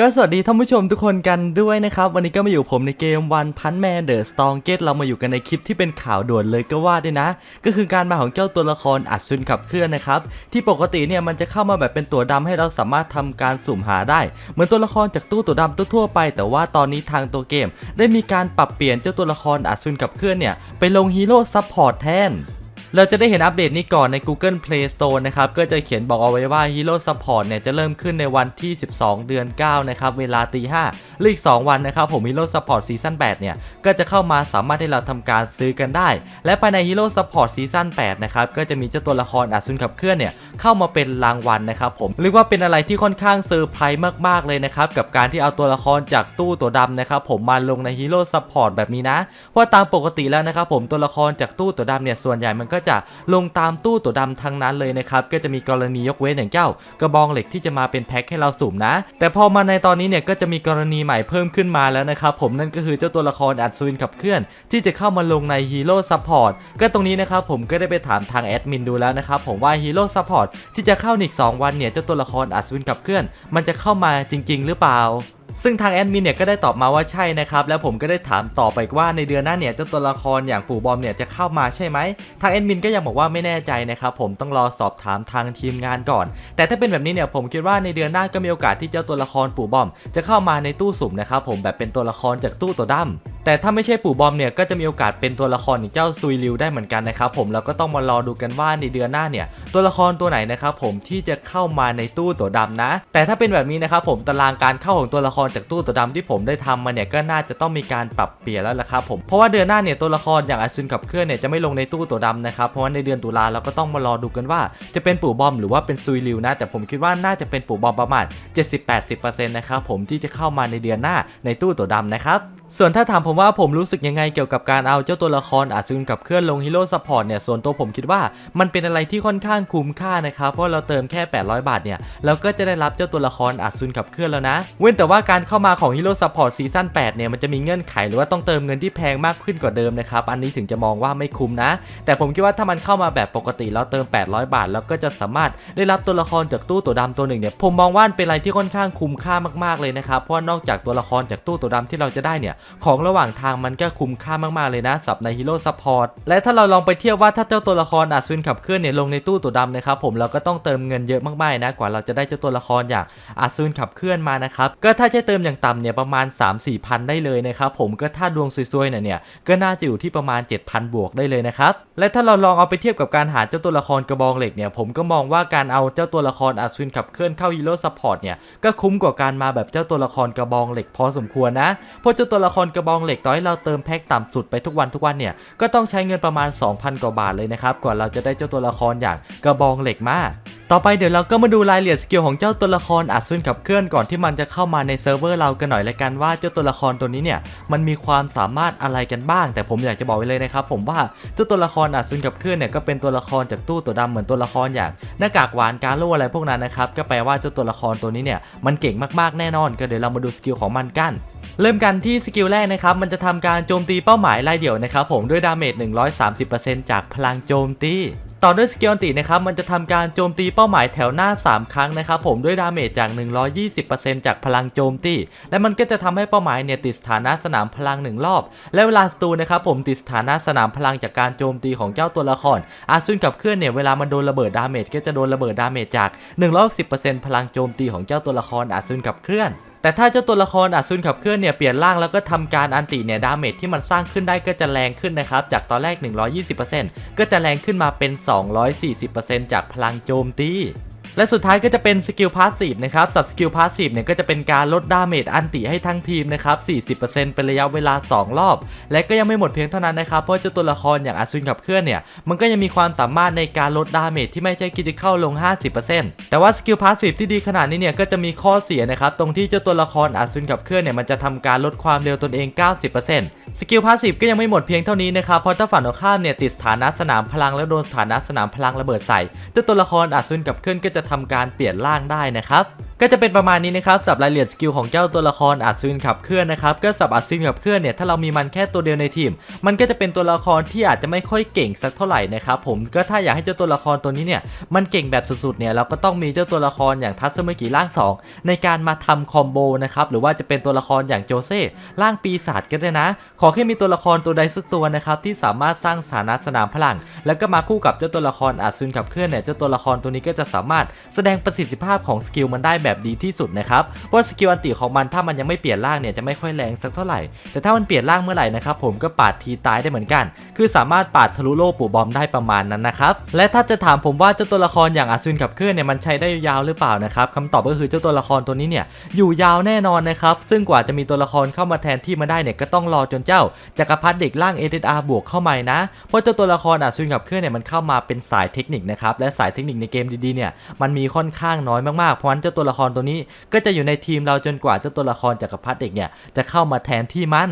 ก็สวัสดีท่านผู้ชมทุกคนกันด้วยนะครับ วันนี้ก็มาอยู่ผมในเกมวันพันแมนเดอะสตองเกตเรามาอยู่กันในคลิปที่เป็นข่าวด่วนเลยก็ว่าได้นะ ก็คือการมาของเจ้าตัวละครอัดซุนขับเคลื่อนนะครับ ที่ปกติเนี่ยมันจะเข้ามาแบบเป็นตัวดำให้เราสามารถทำการสุ่มหาได้ เหมือนตัวละครจากตู้ตัวดำทั่วไป แต่ว่าตอนนี้ทางตัวเกม ได้มีการปรับเปลี่ยนเจ้าตัวละครอัดซุนขับเคลื่อนเนี่ยไปลงฮีโร่ซัพพอร์ตแทน เราจะได้เห็นอัปเดตนี้ก่อนใน Google Play Store นะครับ ก็จะเขียนบอกเอาไว้ว่า Hero Support เนี่ยจะเริ่มขึ้นในวันที่ 12 เดือน 9 นะครับ เวลาตี5หรืออีก 2 วันนะครับผม Hero Support Season 8เนี่ยก็จะเข้ามาสามารถให้เราทำการซื้อกันได้ และภายใน Hero Support Season 8นะครับก็จะมีเจ้าตัวละครอัศวินขับเคลื่อนเนี่ยเข้ามาเป็นรางวัลนะครับผมเรียกว่าเป็นอะไรที่ค่อนข้างเซอร์ไพรส์มากๆเลยนะครับกับการที่เอาตัวละครจากตู้ตัวดำนะครับผมมาลงใน Hero Support แบบนี้นะเพราะตามปกติแล้วนะครับผมตัวละครจากตู้ตัวดำเนี่ยส่วนใหญ่มันก็จะลงตามตู้ตัวดำทั้งนั้นเลยนะครับก็จะมีกรณียกเว้นอย่างเจ้ากระบองเหล็กที่จะมาเป็นแพ็คให้เราสุ่มนะ แต่พอมาในตอนนี้เนี่ยก็จะมีกรณีใหม่เพิ่มขึ้นมาแล้วนะครับผมนั่นก็คือเจ้าตัวละครอัศวินขับเคลื่อน ที่จะเข้ามาลงในฮีโร่ซัพพอร์ตก็ตรงนี้นะครับผมก็ได้ไปถามทางแอดมินดูแล้วนะครับผมว่าฮีโร่ซัพพอร์ตที่จะเข้าอีก2วันเนี่ยเจ้าตัวละครอัศวินขับเคลื่อน มันจะเข้ามาจริง ๆ หรือเปล่า ซึ่งทางแอดมินเนี่ยก็ได้ตอบมาว่าใช่นะครับ แล้วผมก็ได้ถามต่อไปว่าในเดือนหน้าเนี่ยเจ้าตัวละครอย่างปู่บอมเนี่ยจะเข้ามาใช่ไหมทางแอดมินก็ยังบอกว่าไม่แน่ใจนะครับผมต้องรอสอบถามทางทีมงานก่อน แต่ถ้าเป็นแบบนี้เนี่ยผมคิดว่าในเดือนหน้าก็มีโอกาสที่เจ้าตัวละครปู่บอม จะเข้ามาในตู้สุ่มนะครับผมแบบเป็นตัวละครจากตู้ตัวดำ แต่ถ้าไม่ใช่ปู่บอมเนี่ยก็จะมีโอกาสเป็นตัวละครอย่างเจ้าซุยริวได้เหมือนกันนะครับผมแล้วก็ต้องมารอดูกันว่าในเดือนหน้าเนี่ยตัวละครตัวไหนนะครับผมที่จะเข้ามาในตู้ตัวดำนะ แต่ถ้าเป็นแบบนี้นะครับผมตารางการเข้าของตัวละครจากตู้ตัวดำที่ผมได้ทำมาเนี่ยก็น่าจะต้องมีการปรับเปลี่ยนแล้วล่ะครับผมเพราะว่าเดือนหน้าเนี่ยตัวละครอย่างอาซุนขับเคลื่อนเนี่ยจะไม่ลงในตู้ตัวดำนะครับเพราะว่าในเดือนตุลาเราก็ต้องมารอดูกันว่า จะเป็นปู่บอมหรือว่าเป็นซุยริวนะ แต่ผมคิดว่าน่าจะเป็นปู่บอมประมาณ 70-80%นะครับผมที่จะเข้ามาในเดือนหน้าในตู้ตัวดำนะครับส่วนถ้าถามผมว่าผมรู้สึกยังไงเกี่ยวกับการเอาเจ้าตัวละครอาซุนกับเคลื่อนลงฮีโร่ซัพพอร์ตเนี่ยส่วนตัวผมคิดว่ามันเป็นอะไรที่ค่อนข้างคุ้มค่านะครับเพราะเราเติมแค่ 800 บาทเนี่ยเราก็จะได้รับเจ้าตัวละครอาซุนขับเคลื่อนแล้วนะ เว้นแต่ว่าการเข้ามาของฮีโร่ซัพพอร์ตซีซั่น8เนี่ยมันจะมีเงื่อนไขหรือว่าต้องเติมเงินที่แพงมากขึ้นกว่าเดิมนะครับอันนี้ถึงจะมองว่าไม่คุ้มนะ แต่ผมคิดว่าถ้ามันเข้ามาแบบปกติเราเติม 800 บาทแล้วก็จะสามารถได้รับตัวละครจากตู้ตัวดำตัวหนึ่งเนี่ยผมมองว่าเป็นอะไรที่ค่อนข้างคุ้มค่ามากๆเลยนะครับเพราะนอกจากตัวละครจากตู้ตัวดำที่เราจะได้เนี่ยของระหว่างทางมันก็คุ้มค่ามากๆเลยนะสับในฮีโร่ซัพพอร์ตและถ้าเราลองไปเทียบว่าถ้าเจ้าตัวละครอัศวินขับเคลื่อนเนี่ยลงในตู้ตัวดำนะครับผมเราก็ต้องเติมเงินเยอะมากๆนะกว่าเราจะได้เจ้าตัวละครอย่างอัศวินขับเคลื่อนมานะครับก็ถ้าใช้เติมอย่างต่ำเนี่ยประมาณ 3-4พันได้เลยนะครับผมก็ถ้าดวงซวยๆเนี่ยก็น่าจะอยู่ที่ประมาณ 7,000 บวกได้เลยนะครับและถ้าเราลองเอาไปเทียบกับการหาเจ้าตัวละครกระบองเหล็กเนี่ยผมก็มองว่าการเอาเจ้าตัวละครอัศวินขับเคลื่อนเข้าฮีโร่ซัพพอร์ตเนี่ยก็คุ้มกว่าการมาแบบเจ้าตัวละครกระบองเหล็กพอสมควรนะเพราะเจ้าตัวละครกระบองเหล็กต่อให้เราเติมแพ็คต่ำสุดไปทุกวันทุกวันเนี่ยก็ต้องใช้เงินประมาณ 2,000 กว่าบาทเลยนะครับกว่าเราจะได้เจ้าตัวละครอย่างกระบองเหล็กมาต่อไปเดี๋ยวเราก็มาดูรายละเอียดสกิลของเจ้าตัวละครอัศวินขับเคลื่อนก่อนที่มันจะเข้ามาในเซิร์ฟเวอร์เรากันหน่อยละกันว่าเจ้าตัวละครตัวนี้เนี่ยมันมีความสามารถอะไรกันบ้าง แต่ผมอยากจะบอกไว้เลยนะครับผมว่าเจ้าตัวละครอัศวินขับเคลื่อนเนี่ยก็เป็นตัวละครจากตู้ตัวดำเหมือนตัวละครอย่างหน้ากากหวานการโล่อะไรพวกนั้นนะครับก็แปลว่าเจ้าตัวละครตัวนี้เนี่ยมันเก่งมากๆแน่นอน ก็เดี๋ยวเรามาดูสกิลของมันกัน เริ่มกันที่สกิลแรกนะครับ มันจะทำการโจมตีเป้าหมายรายเดี่ยวนะครับผมด้วยดาเมจ130%จากพลังโจมตีต่อด้วยสกิลอันตินะครับ มันจะทำการโจมตีเป้าหมายแถวหน้า 3 ครั้งนะครับผมด้วยดาเมจจาก 120%จากพลังโจมตี และมันก็จะทำให้เป้าหมายเนี่ยติดสถานะสนามพลังหนึ่งรอบ และเวลาสตูนะครับผมติดสถานะสนามพลังจากการโจมตีของเจ้าตัวละคร อาซุนกับเคลื่อนเนี่ยเวลามันโดนระเบิดดาเมจก็จะโดนระเบิดดาเมจจาก 110%พลังโจมตีของเจ้าตัวละครอาซุนกับเคลื่อน แต่ถ้าเจ้าตัวละครอัศวินขับเคลื่อนเนี่ยเปลี่ยนร่างแล้วก็ทำการอันติเนี่ยดาเมจที่มันสร้างขึ้นได้ก็จะแรงขึ้นนะครับจากตอนแรก 120%ก็จะแรงขึ้นมาเป็น 240%จากพลังโจมตี และสุดท้ายก็จะเป็นสกิลพาสซีฟนะครับสับสกิลพาสซีฟเนี่ยก็จะเป็นการลดดาเมจอันติให้ทั้งทีมนะครับ 40%เป็นระยะเวลา 2 รอบ และก็ยังไม่หมดเพียงเท่านั้นนะครับ เพราะเจ้าตัวละครอย่างอาซุนขับเคลื่อนเนี่ย มันก็ยังมีความสามารถในการลดดาเมจที่ไม่ใช่กิจเข้าลง 50%แต่ว่าสกิลพาสซีฟที่ดีขนาดนี้เนี่ยก็จะมีข้อเสียนะครับ ตรงที่เจ้าตัวละครอาซุนขับเคลื่อนเนี่ยมันจะทำการลดความเร็วตนเอง 90%สกิลพาสซีฟก็ยังไม่หมดเพียงเท่านี้นะครับ เพราะถ้าฝั่งตรงข้ามเนี่ยติดสถานะสนามพลังแล้วโดนสถานะสนามพลังระเบิดใส่เจ้าตัวละครอาซุนกับเคลื่อนก็จะทำการเปลี่ยนร่างได้นะครับ ก็จะเป็นประมาณนี้นะครับสับรายละเอียดสกิลของเจ้าตัวละครอัศวินขับเคลื่อนนะครับก็สับอัศวินขับเคลื่อนเนี่ยถ้าเรามีมันแค่ตัวเดียวในทีม มันก็จะเป็นตัวละครที่อาจจะไม่ค่อยเก่งสักเท่าไหร่นะครับผมก็ถ้าอยากให้เจ้าตัวละครตัวนี้เนี่ยมันเก่งแบบสุดๆเนี่ยเราก็ต้องมีเจ้าตัวละครอย่างทัศเมกิร่างสองในการมาทำคอมโบนะครับหรือว่าจะเป็นตัวละครอย่างโจเซ่ร่างปีศาจก็ได้นะ ขอแค่มีตัวละครตัวใดสักตัวนะครับที่สามารถสร้างสถานะสนามพลัง แล้วก็มาคู่กับเจ้าตัวละครอัศวินขับเคลื่อนเนี่ยเจ้าตัวละครตัวนี้ก็จะสามารถแสดงประสิทธิภาพของสกิลมันได้แบบดีที่สุดนะครับเพราะสกิลอันติของมันถ้ามันยังไม่เปลี่ยนร่างเนี่ยจะไม่ค่อยแรงสักเท่าไหร่แต่ถ้ามันเปลี่ยนร่างเมื่อไหร่นะครับผมก็ปาดทีตายได้เหมือนกัน คือสามารถปาดทะลุโลกปู่บอมได้ประมาณนั้นนะครับและถ้าจะถามผมว่าเจ้าตัวละครอย่างอัศวินขับเคลื่อนเนี่ยมันใช้ได้ยาวหรือเปล่านะครับคำตอบก็คือเจ้าตัวละครตัวนี้เนี่ยอยู่ยาวแน่นอนนะครับซึ่งกว่าจะมีตัวละครเข้ามาแทนที่มาได้เนี่ยก็ต้องรอจนเจ้าจักรพรรดิเด็กร่าง SSR บวกเข้ามานะเพราะเจ้าตัวละครอัศวินขับเคลื่อนเนี่ยมันเข้ามาเป็นสายเทคนิคนะครับและสายเทคนิคในเกมดีๆเนี่ยมันมีค่อนข้างน้อยมากๆเพราะฉะนั้นเจ้าตัวละครตัวนี้ก็จะอยู่ในทีมเราจนกว่าเจ้าตัวละครจักรพรรดิเด็กเนี่ยจะเข้ามาแทนที่มัน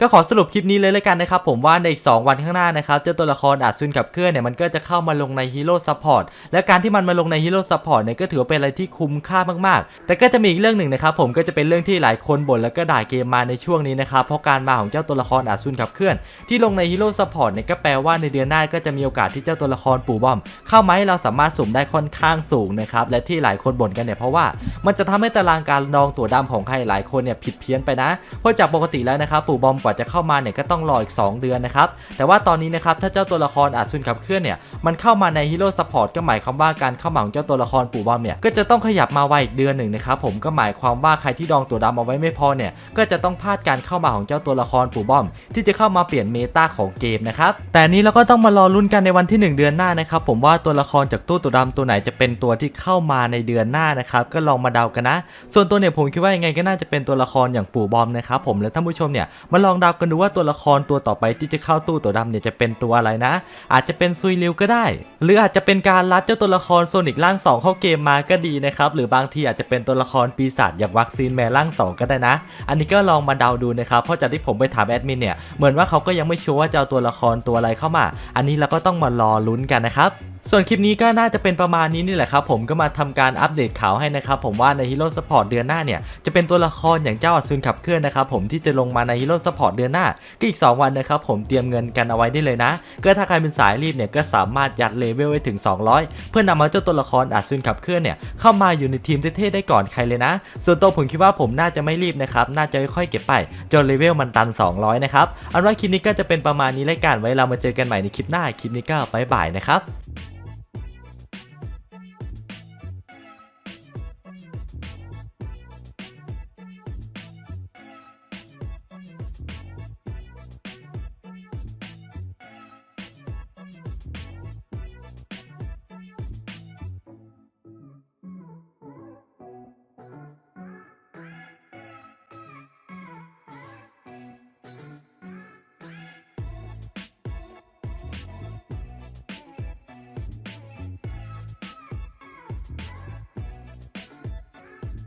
ก็ขอสรุปคลิปนี้เลยเลยกันนะครับผมว่าในอีก2วันข้างหน้านะครับเจ้าตัวละครอาจซุนกับเคลื่อนเนี่ยมันก็จะเข้ามาลงในฮีโร่ซัพพอร์ตและการที่มันมาลงในฮีโร่ซัพพอร์ตเนี่ยก็ถือว่าเป็นอะไรที่คุ้มค่ามากๆ แต่ก็จะมีอีกเรื่องหนึ่งนะครับผมก็จะเป็นเรื่องที่หลายคนบ่นแล้วก็ด่าเกมมาในช่วงนี้นะครับเพราะการมาของเจ้าตัวละครอาจซุนกับเคลื่อน ที่ลงในฮีโร่ซัพพอร์ตเนี่ยก็แปลว่าในเดือนหน้าก็จะมีโอกาสที่เจ้าตัวละครปู่บอม เข้ามาให้เราสามารถสุ่มได้ค่อนข้างสูงนะครับและที่หลายคนบ่นกันเนี่ยเพราะว่ามันจะทำให้ตารางการดองตัวดำของใครหลายคนเนี่ยผิดเพี้ยนไปนะเพราะจากปกติแล้วนะครับปู่บอมกว่าจะเข้ามาเนี่ยก็ต้องรออีก 2 เดือนนะครับ แต่ว่าตอนนี้นะครับถ้าเจ้าตัวละครอาจซุนขับเคลื่อนเนี่ยมันเข้ามาในฮีโร่ซัพพอร์ตก็หมายความว่าการเข้ามาของเจ้าตัวละครปู่บอมเนี่ยก็จะต้องขยับมาไวอีกเดือนหนึ่งนะครับผมก็หมายความว่าใครที่ดองตัวดำเอาไว้ไม่พอเนี่ยก็จะต้องพลาดการเข้ามาของเจ้าตัวละครปู่บอม ที่จะเข้ามาเปลี่ยนเมตาของเกมนะครับแต่นี้เราก็ต้องมารอลุ้นกันในวันที่ 1 เดือนหน้านะครับผมว่าตัวละครจากตู้ตัวดำตัวไหนจะเป็นตัวที่เข้ามาในเดือนหน้านะครับก็ลองมาเดากันนะ ส่วนตัวเนี่ยผมคิดว่ายังไงก็น่าจะเป็นตัวละครอย่างปู่บอมนะครับผมและท่านผู้ชมเนี่ยมาลองเดากันดูว่าตัวละครตัวต่อไปที่จะเข้าตู้ตัวดำเนี่ยจะเป็นตัวอะไรนะ อาจจะเป็นซุยริวก็ได้ หรืออาจจะเป็นการลัดเจ้าตัวละครโซนิกร่าง 2 เข้าเกมมาก็ดีนะครับหรือบางทีอาจจะเป็นตัวละครปีศาจอย่างวัคซีนแมร่าง 2 ก็ได้นะ อันนี้ก็ลองมาเดาดูนะครับเพราะจากที่ผมไปถามแอดมินเนี่ยเหมือนว่าเขาก็ยังไม่ชัวร์ว่าจะเอาตัวละครตัวอะไรเข้ามา อันนี้เราก็ต้องมารอลุ้นกันนะครับ ส่วนคลิปนี้ก็น่าจะเป็นประมาณนี้นี่แหละครับผมก็มาทำการอัปเดตข่าวให้นะครับผมว่าในฮีโร่สปอร์ตเดือนหน้าเนี่ยจะเป็นตัวละครอย่างเจ้าอสูรขับเคลื่อนนะครับผมที่จะลงมาในฮีโร่สปอร์ตเดือนหน้าก็อีก 2 วันนะครับผมเตรียมเงินกันเอาไว้ได้เลยนะก็ถ้าใครเป็นสายรีบเนี่ยก็สามารถยัดเลเวลไว้ถึง 200 เพื่อนำมาเจ้าตัวละครอาสูรขับเคลื่อนเนี่ยเข้ามาอยู่ในทีมเท่ๆได้ก่อนใครเลยนะ ส่วนตัวผมคิดว่าผมน่าจะไม่รีบนะครับน่าจะค่อยๆเก็บไปจนเลเวลมันตัน 200 นะครับอาเป็นว่าคลิปนี้ก็จะเป็นประมาณนี้รายการไว้เรามาเจอกันใหม่ในคลิปหน้าคลิปนี้ก็บายบายนะครับ